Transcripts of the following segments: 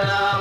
الله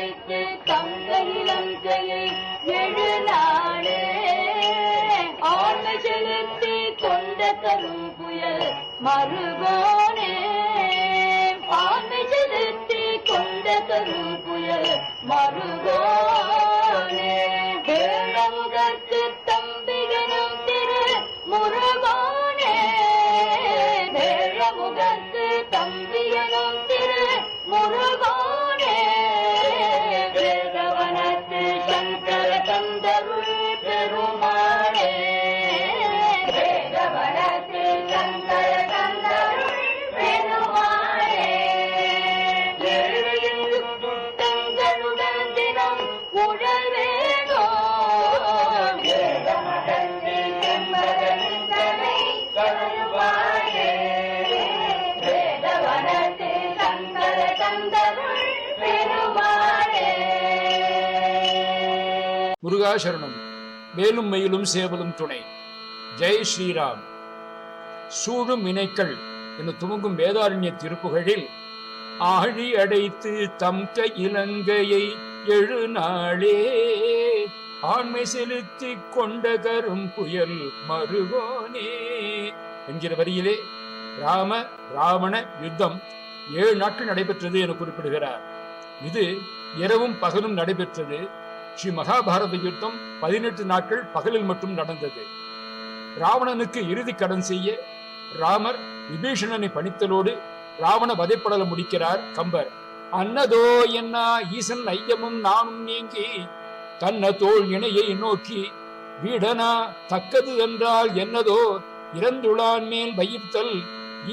வைத்து தந்தை இலங்கையை எழுநாடு ஆண்மை செலுத்தி கொண்ட தரும் புயல் மறுபோனே ஆண்மை செலுத்தி கொண்ட தரும் புயல் மறுபோனே தம்பிகனும் திரு முருகோனே. வேழமுதற்கு தம்பியனும் திரு முருகோ முருகா சரணம் மேலும் மயிலும் சேவலும் துணை. ஜெய் ஸ்ரீராம். சூழும் இணைக்கள் என துவங்கும் வேதாரண்ய திருப்புகழில் ஆழி அடைத்து தம் இலங்கையை எழு நாளே ஆண்மை செலுத்தி கொண்ட கரும் புயல் மருகோனே என்கிற வரியிலே ராம ராவண யுத்தம் ஏழு நாட்கள் நடைபெற்றது என குறிப்பிடுகிறார். இது இரவும் பகலும் நடைபெற்றது. ஸ்ரீ மகாபாரத யுத்தம் பதினெட்டு நாட்கள் பகலில் மட்டும் நடந்தது. ராவணனுக்கு இறுதி கடன் செய்ய ராமர் விபீஷணனை பணித்தலோடு ராவண வதைப்படல முடிக்கிறார் கம்பர். அன்னதோ என்னா ஈசன் ஐயமும் நானும் நீங்கி தன்ன தோல் இணையை நோக்கி வீடனா தக்கது என்றால் என்னதோ இறந்துளான் மேல் வயிர்த்தல்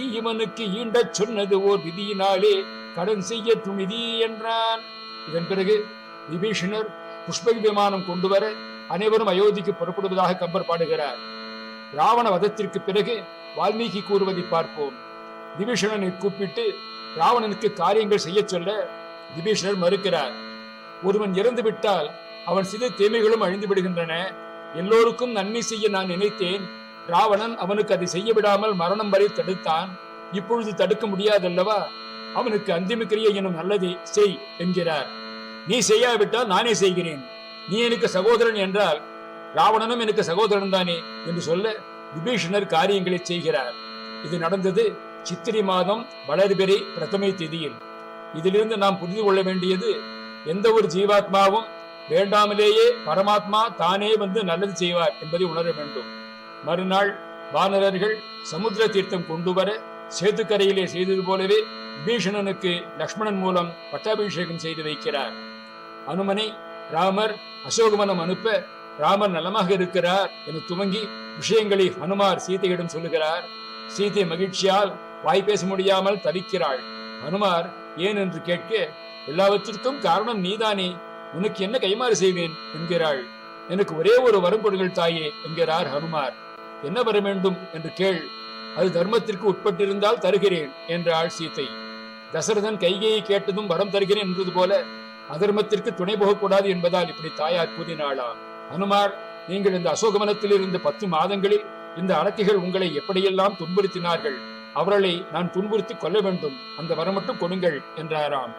ஈ இவனுக்கு ஈண்டச் சொன்னது ஓர் விதியினாலே கடன் செய்ய துணிதி என்றான். இதன் பிறகு விபீஷணர் புஷ்பக விமானம் கொண்டு வர அனைவரும் அயோத்திக்கு புறப்படுவதாக கம்பர் பாடுகிறார். ராவண வதத்திற்கு பிறகு வால்மீகி கூறுவதை பார்ப்போம். விபீஷணனை கூப்பிட்டு ராவணனுக்கு காரியங்கள் செய்ய சொல்ல விபீஷணர் மறுக்கிறார். ஒருவன் இறந்து விட்டால் அவன் சிறு தீமைகளும் அழிந்து விடுகின்றன. எல்லோருக்கும் நன்மை செய்ய நான் நினைத்தேன். ராவணன் அவனுக்கு அதை செய்ய விடாமல் மரணம் வரை தடுத்தான். இப்பொழுது தடுக்க முடியாதல்லவா? அவனுக்கு அந்திமக்கிரியை எனும் நல்லதை செய் என்கிறார். நீ செய்யாவிட்டால் நானே செய்கிறேன். நீ எனக்கு சகோதரன் என்றால் ராவணனும் எனக்கு சகோதரன் தானே என்று சொல்ல விபீஷணர் காரியங்களை செய்கிறார். இது நடந்தது சித்திரை மாதம் வளர்பிறை பிரதமை திதியில். இதிலிருந்து நாம் புரிந்து கொள்ள வேண்டியது எந்த ஒரு ஜீவாத்மாவும் வேண்டாமலேயே பரமாத்மா தானே வந்து நல்லது செய்வார் என்பதை உணர வேண்டும். மறுநாள் வானரர்கள் சமுத்திர தீர்த்தம் கொண்டு வர சேத்துக்கரையிலே செய்தது போலவே விபீஷணனுக்கு லக்ஷ்மணன் மூலம் பட்டாபிஷேகம் செய்து வைக்கிறார். அனுமனை ராமர் அசோகமனம் அனுப்ப ராமர் நலமாக இருக்கிறார் என துவங்கி விஷயங்களை ஹனுமார் சீதையிடம் சொல்லுகிறார். சீதை மகிழ்ச்சியால் வாய் பேச முடியாமல் தவிக்கிறாள். ஹனுமார் ஏன் என்று கேட்க எல்லாவற்றிற்கும் காரணம் நீதானே உனக்கு என்ன கைமாறு செய்வேன் என்கிறாள். எனக்கு ஒரே ஒரு வரம் கொடுங்கள் தாயே என்கிறார் ஹனுமார். என்ன வர வேண்டும் என்று கேள். அது தர்மத்திற்கு உட்பட்டிருந்தால் தருகிறேன் என்றாள் சீதை. தசரதன் கைகையை கேட்டதும் வரம் தருகிறேன் என்றது போல அதர்மத்திற்கு துணை போகக்கூடாது என்பதால் இப்படி தாயார் கூறினாளாம். அனுமார் நீங்கள் இந்த அசோகவனத்தில் இருந்த பத்து மாதங்களில் இந்த அரக்கிகள் உங்களை எப்படியெல்லாம் துன்புறுத்தினார்கள்? அவர்களை நான் துன்புறுத்தி கொள்ள வேண்டும். அந்த வரம் மட்டும் கொடுங்கள் என்றாராம்.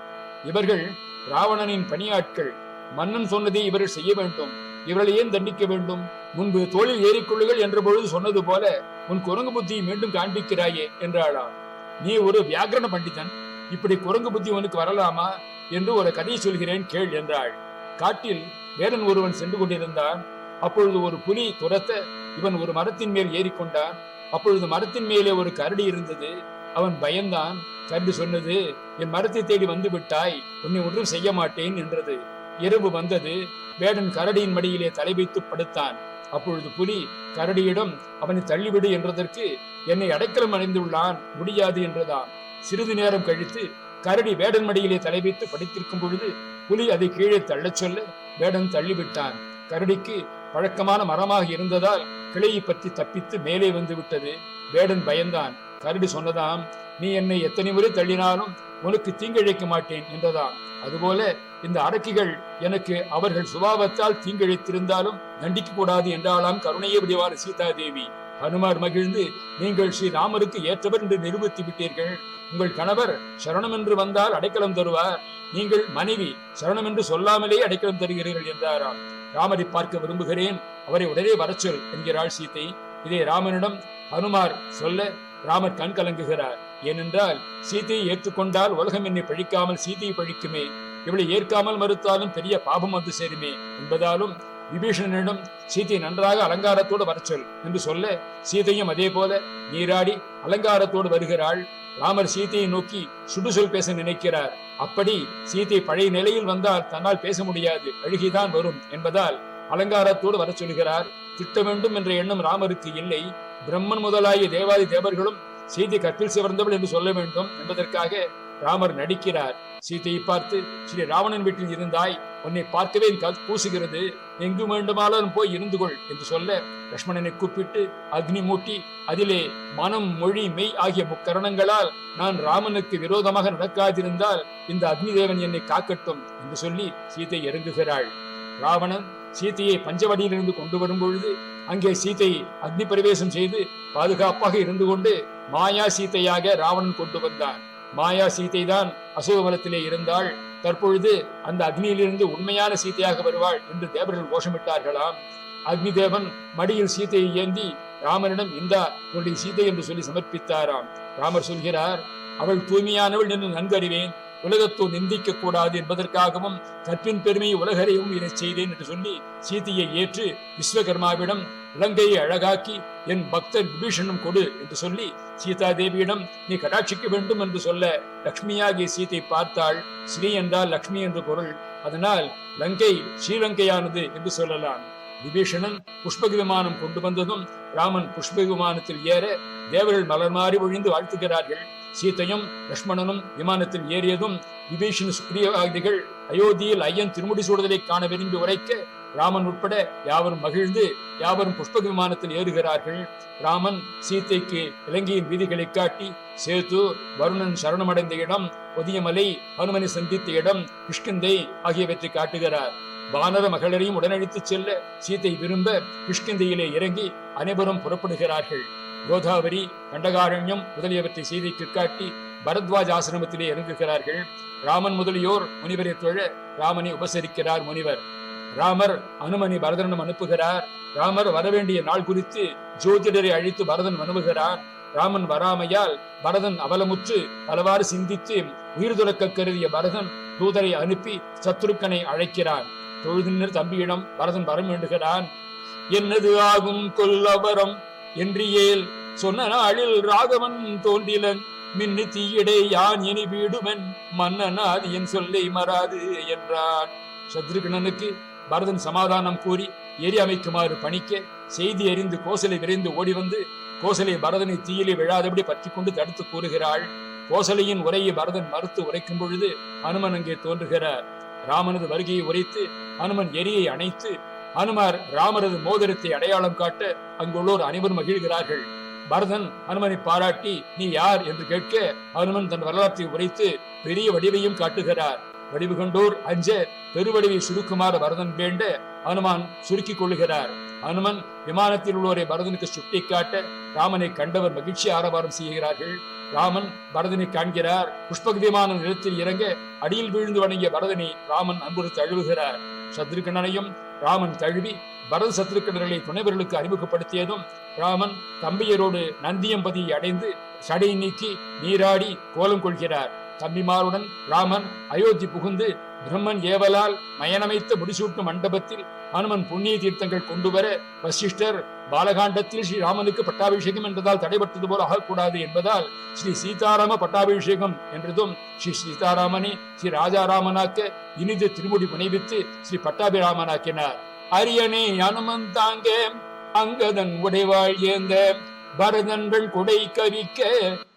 இவர்கள் ராவணனின் பணியாட்கள். மன்னன் சொன்னதை இவர்கள் செய்ய வேண்டும். இவர்களை ஏன் தண்டிக்க வேண்டும்? முன்பு தோளில் ஏறிக்கொள்ளுகள் என்ற பொழுது சொன்னது போல உன் குரங்கு புத்தியை மீண்டும் காண்பிக்கிறாயே என்றாளாம். நீ ஒரு வியாகரண பண்டிதன். இப்படி குரங்கு புத்தி உனக்கு வரலாமா? என்று ஒரு கதையை சொல்கிறேன் கேள் என்றாள். காட்டில் வேடன் ஒருவன் சென்று கொண்டிருந்தான். அப்பொழுது ஒரு புலி துரத்த இவன் ஒரு மரத்தின் மேல் ஏறிக்கொண்டான். அப்பொழுது மரத்தின் மேலே ஒரு கரடி இருந்தது. அவன் பயந்தான். கரடி சொன்னது என் மரத்தை தேடி வந்து விட்டாய் உன்னை ஒன்றும் செய்ய மாட்டேன் என்றது. இரவு வந்தது. வேடன் கரடியின் மடியிலே தலை வைத்து படுத்தான். அப்பொழுது புலி கரடியிடம் அவனை தள்ளிவிடு என்றதற்கு என்னை அடைக்கலம் அடைந்துள்ளான் முடியாது என்றதான் சிறிது நேரம் கழித்து கரடி வேடன் மடியிலே தலை வைத்து படித்திருக்கும் பொழுது புலி அதை கீழே தள்ளச் சொல்ல வேடன் தள்ளிவிட்டான். கரடிக்கு பழக்கமான மரமாக இருந்ததால் கிளையை பற்றி தப்பித்து மேலே வந்து விட்டது. வேடன் பயந்தான். கரடி சொன்னதாம் நீ என்னை எத்தனை முறை தள்ளினாலும் உனக்கு தீங்கிழைக்க மாட்டேன் என்றதாம். அதுபோல இந்த அரக்கிகள் எனக்கு அவர்கள் சுபாவத்தால் தீங்கிழைத்திருந்தாலும் தண்டிக்க கூடாது என்றாலாம் கருணையே சீதா சீதாதேவி. ஹனுமார் மகிழ்ந்து நீங்கள் ஸ்ரீராமருக்கு ஏற்றவர் என்று நிரூபித்து விட்டீர்கள். உங்கள் கணவர் சரணம் என்று வந்தால் அடைக்கலம் தருவார். நீங்கள் மனைவி சரணம் என்று சொல்லாமலே அடைக்கலம் தருகிறீர்கள் என்றாராம். ராமரை பார்க்க விரும்புகிறேன். அவரை உடனே வரச்சொல் என்கிறாள் சீதை. இதை ராமனிடம் ஹனுமார் சொல்ல ராமர் கண் கலங்குகிறார். ஏனென்றால் சீதையை ஏற்றுக்கொண்டால் உலகம் என்னை பழிக்காமல் சீதையை பழிக்குமே. இவளை ஏற்காமல் மறுத்தாலும் பெரிய பாபம் வந்து சேருமே. என்பதாலும் விபீஷணனிடம் சீதையை நன்றாக அலங்காரத்தோடு வரச்சொல் என்று சொல்ல சீதையும் அதே போல நீராடி அலங்காரத்தோடு வருகிறாள். ராமர் சீதையை நோக்கி சுடுசொல் பேச நினைக்கிறார். அப்படி சீதை பழைய நிலையில் வந்தால் தன்னால் பேச முடியாது. அழுகிதான் வரும் என்பதால் அலங்காரத்தோடு வர சொல்கிறார் திட்ட வேண்டும் என்ற எண்ணம் ராமருக்கு இல்லை. பிரம்மன் முதலாகிய தேவாதி தேவர்களும் சீதை கற்பில் சிவர்ந்தவள் என்று சொல்ல வேண்டும் என்பதற்காக ராமர் நடிக்கிறார். சீதையை பார்த்து ஸ்ரீ ராவணன் வீட்டில் இருந்தாய். உன்னை பார்க்கவே என் கல் கூசுகிறது எங்கு வேண்டுமானாலும் போய் இருந்து கொள் என்று சொல்ல லட்சுமணனை கூப்பிட்டு அக்னி மூட்டி அதிலே மனம் மொழி மெய் ஆகிய முக்கரணங்களால் நான் ராமனுக்கு விரோதமாக நடக்காதிருந்தால் இந்த அக்னி தேவன் என்னை காக்கட்டும் என்று சொல்லி சீதை இறங்குகிறாள். ராவணன் சீதையை பஞ்சவடியிலிருந்து கொண்டு வரும் பொழுது அங்கே சீதை அக்னி பிரவேசம் செய்து பாதுகாப்பாக இருந்து கொண்டு மாயா சீதையாக ராவணன் கொண்டு வந்தான். மாயா சீதை தான் அசோகவனத்திலே இருந்தாள். தற்பொழுது அந்த அக்னியிலிருந்து உண்மையான சீதையாக வருவாள் என்று தேவர்கள் கோஷமிட்டார்களாம். அக்னி தேவன் மடியில் சீதையை ஏந்தி ராமனிடம் இந்தா உன்னுடைய சீதை என்று சொல்லி சமர்ப்பித்தாராம். ராமர் சொல்கிறார் அவள் தூய்மையானவள் என்று நன்கறிவேன் உலகத்தோ உலகத்தோர் நிந்திக்க கூடாது என்பதற்காகவும் கற்பின் பெருமையை உலகறையும் இதை செய்தேன் என்று சொல்லி சீதையை ஏற்று விஸ்வகர்மாவிடம் இலங்கையை அழகாக்கி என் பக்தர் விபீஷணம் கொடு என்று சொல்லி சீதா தேவியிடம் நீ கடாட்சிக்க வேண்டும் என்று சொல்ல லக்ஷ்மியாகிய சீதை பார்த்தாள். ஸ்ரீ என்றால் லக்ஷ்மி என்று பொருள். அதனால் லங்கை ஸ்ரீலங்கையானது என்று சொல்லலாம். விபீஷணன் புஷ்பக விமானம் கொண்டு வந்ததும் ராமன் புஷ்பக விமானத்தில் ஏற தேவர்கள் மலர் மாறி ஒழிந்து வாழ்த்துகிறார்கள். சீதையும் லக்ஷ்மணனும் விமானத்தில் ஏறியதும் விபீஷண சுக்ரியவாதிகள் அயோத்தியில் ஐயன் திருமுடி சூடுதலை காண விரும்பி உரைக்க ராமன் உட்பட யாவரும் மகிழ்ந்து யாவரும் புஷ்பக விமானத்தில் ஏறுகிறார்கள். ராமன் சீதைக்கு இலங்கையின் வீதிகளை காட்டி சேது வருணன் சரணமடைந்த இடம் ஒதியமலை ஹனுமனை சந்தித்த இடம் கிஷ்கிந்தை ஆகியவற்றை காட்டுகிறார். வானர மகளிரையும் உடனடித்துச் செல்ல சீத்தை விரும்ப கிஷ்கிந்தையிலே இறங்கி அனைவரும் புறப்படுகிறார்கள். கோதாவரி கண்டகாரண்யம் முதலியவற்றை செய்திக்கு காட்டி பரத்வாஜ் ஆசிரமத்திலே இறங்குகிறார்கள். ராமன் முதலியோர் முனிவரை தொழ ராமனை உபசரிக்கிறார் முனிவர். ராமர் அனுமனை பரதனிடம் அனுப்புகிறார். ராமர் வரவேண்டிய நாள் குறித்து ஜோதிடரை அழைத்து பரதன் அனுப்புகிறான் ராமன் வராமையால் பரதன் அவலமுற்று பலவாறு சிந்தித்து உயிர் துறக்க கருதிய பரதன் தூதரை அனுப்பி சத்ருக்கனை அழைக்கிறான். தொழுதினர் தம்பியிடம் பரதன் வரம் வேண்டுகிறான். என்னது ஆகும் கொல்லவரம் என்றியேல் சொன்ன நாளில் ராகவன் தோன்றிலன். மின்னு தீயிடே யான் இனி வீடுமென்? மன்னனாது என் சொல்லை மறாது என்றான். சத்ருகணனுக்கு பரதன் சமாதானம் கூறி எரி அமைக்குமாறு பணிக்க செய்தி அறிந்து கோசலை விரைந்து ஓடி வந்து கோசலை பரதனை தீயிலே விழாதபடி பற்றி கொண்டு தடுத்து கூறுகிறாள். கோசலையின் உரையை பரதன் மறுத்து உரைக்கும் பொழுது அனுமன் அங்கே தோன்றுகிறார். ராமனது வருகையை உரைத்து அனுமன் எரியை அணைத்து அனுமார் ராமரது மோதிரத்தை அடையாளம் காட்ட அங்குள்ளோர் அனைவரும் மகிழ்கிறார்கள். பரதன் அனுமனை பாராட்டி நீ யார்? என்று கேட்க அனுமன் தன் வரலாற்றை உரைத்து பெரிய வடிவையும் காட்டுகிறார். வடிவு கொண்டோர் அஞ்ச பெருவடிவை சுருக்குமாறு பரதன் வேண்ட அனுமான் சுருக்கிக் கொள்ளுகிறார். அனுமன் விமானத்தில் உள்ளோரை பரதனுக்கு சுட்டிக்காட்ட ராமனை கண்டவர் மகிழ்ச்சி ஆரவாரம் செய்கிறார்கள். ராமன் பரதனை காண்கிறார். புஷ்பக விமானம் நிலத்தில் இறங்க அடியில் வீழ்ந்து வணங்கிய பரதனை ராமன் அன்புறு தழுவுகிறார். சத்ருகணனையும் ராமன் தழுவி பரத சத்ருக்கணர்களை துணைவர்களுக்கு அறிமுகப்படுத்தியதும் ராமன் தம்பியரோடு நந்தியம்பதியை அடைந்து சடை நீக்கி நீராடி கோலம் கொள்கிறார். தம்பிமாருடன் ராமன் அயோத்தி புகுந்து பிரம்மன் ஏவலால் மயனமைத்த முடிசூட்டும் மண்டபத்தில் ஹனுமன் புண்ணிய தீர்த்தங்கள் கொண்டு வர வசிஷ்டர் பாலகாண்டத்தில் ஸ்ரீ ராமனுக்கு பட்டாபிஷேகம் என்றதால் தடைபட்டது போல ஆகக்கூடாது என்பதால் ஸ்ரீ சீதாராம பட்டாபிஷேகம் என்றதும் ஸ்ரீ சீதாராமனை ஸ்ரீ ராஜாராமனாக்க இனிது திருமுடி புனைவித்து ஸ்ரீ பட்டாபிராமனாக்கினார். அரியணே அனுமன் தாங்க அங்கதன் உடைவாள் ஏந்த பரதன்கள் குடை கவிக்க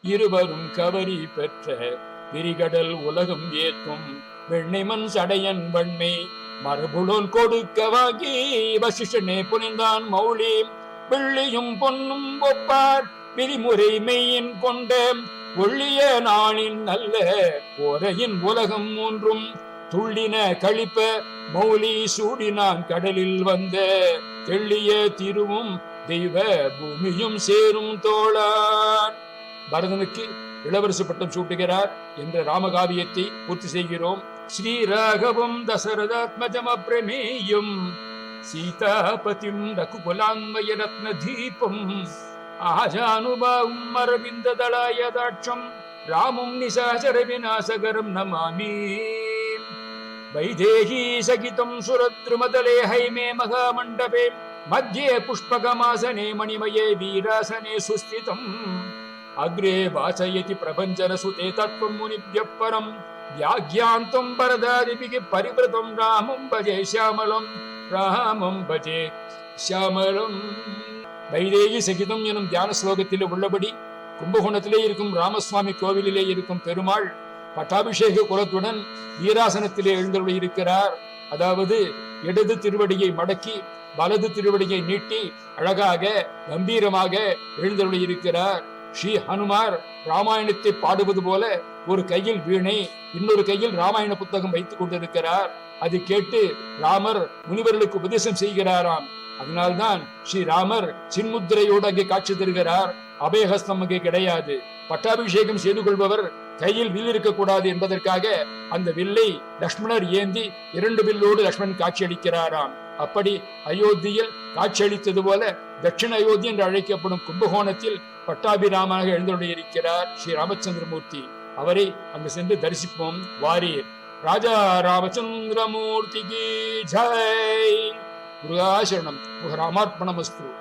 இருவரும் கவரி பெற்ற விரிகடல் உலகம் ஏத்தும் வெண்ணிமன் சடையன் வன்மை. மறுபுலோன் கொடுக்கவாகி வசிஷ்டனே புனிந்தான் மௌலி. வெள்ளியும் பொன்னும் ஒப்பார் விதிமுறை மெய்யின் கொண்ட ஒள்ளிய நாளின் நல்ல ஓரையின் உலகம் மூன்றும். துள்ளின கழிப்ப மௌலி சூடினான் கடலில் வந்த தெள்ளிய திருவும் தெய்வ பூமியும் சேரும் தோழான். பரதனுக்கு இளவரசு பட்டம் சூட்டுகிறார் என்ற ராமகாவியத்தை பூர்த்தி செய்கிறோம் ஸ்ரீராகவம் தசரதாத்மஜம் அப்ரமேயம் சீதாபதிம் ரகுகுலான்மய ரத்ன தீபம் ஆஜானுபாவும் அரவிந்த தளாயதாட்சம் ராமும் நிசாசர விநாசகரம் நமாமி வைதேகி சகிதம் சுரத்ருமதலே ஹைமே மகாமண்டபே मध्ये पुष्पकमासने मणिमये वीरासने सुस्थितम् அக்ரே வாசயதி பிரபஞ்சரசுதே தத்துவம் முனிபியப் பரம் வியாக்யாந்தம் பரதாரிபிகி பரிவிரதம் ராமம் பஜே சியாமலம் ராமம் பஜே சியாமலம் வைதேகி சகிதம் எனும் தியான ஸ்லோகத்தில் உள்ளபடி கும்பகோணத்திலே இருக்கும் ராமசுவாமி கோவிலிலே இருக்கும் பெருமாள் பட்டாபிஷேக குலத்துடன் வீராசனத்திலே எழுந்தருளி இருக்கிறார் அதாவது இடது திருவடியை மடக்கி வலது திருவடியை நீட்டி அழகாக கம்பீரமாக எழுந்தருளி இருக்கிறார் ஸ்ரீ ஹனுமார் ராமாயணத்தை பாடுவது போல ஒரு கையில் வீணை இன்னொரு கையில் ராமாயண புத்தகம் வைத்துக் கொண்டிருக்கிறார். அது கேட்டு ராமர் முனிவர்களுக்கு உபதேசம் செய்கிறாராம். அதனால்தான் ஸ்ரீ ராமர் சின்முத்திரையோடு அங்கே காட்சி தருகிறார். அபயஹஸ்தம் அங்கே கிடையாது. பட்டாபிஷேகம் செய்து கொள்பவர் கையில் வில் இருக்கக்கூடாது என்பதற்காக அந்த வில்லை லக்ஷ்மணர் ஏந்தி இரண்டு வில்லோடு லக்ஷ்மணன் காட்சியளிக்கிறாராம். அப்படி அயோத்தியில் காட்சியளித்தது போல தட்சிண அயோத்தி என்று அழைக்கப்படும் கும்பகோணத்தில் பட்டாபிராமனாக எழுந்துள்ளிருக்கிறார் ஸ்ரீ ராமச்சந்திரமூர்த்தி. அவரை அங்கு சென்று தரிசிப்போம். வாரியர் ராஜா ராமச்சந்திரமூர்த்திக்கு ஜெய். முருகாசரணம். ராமார்ப்பணமஸ்து.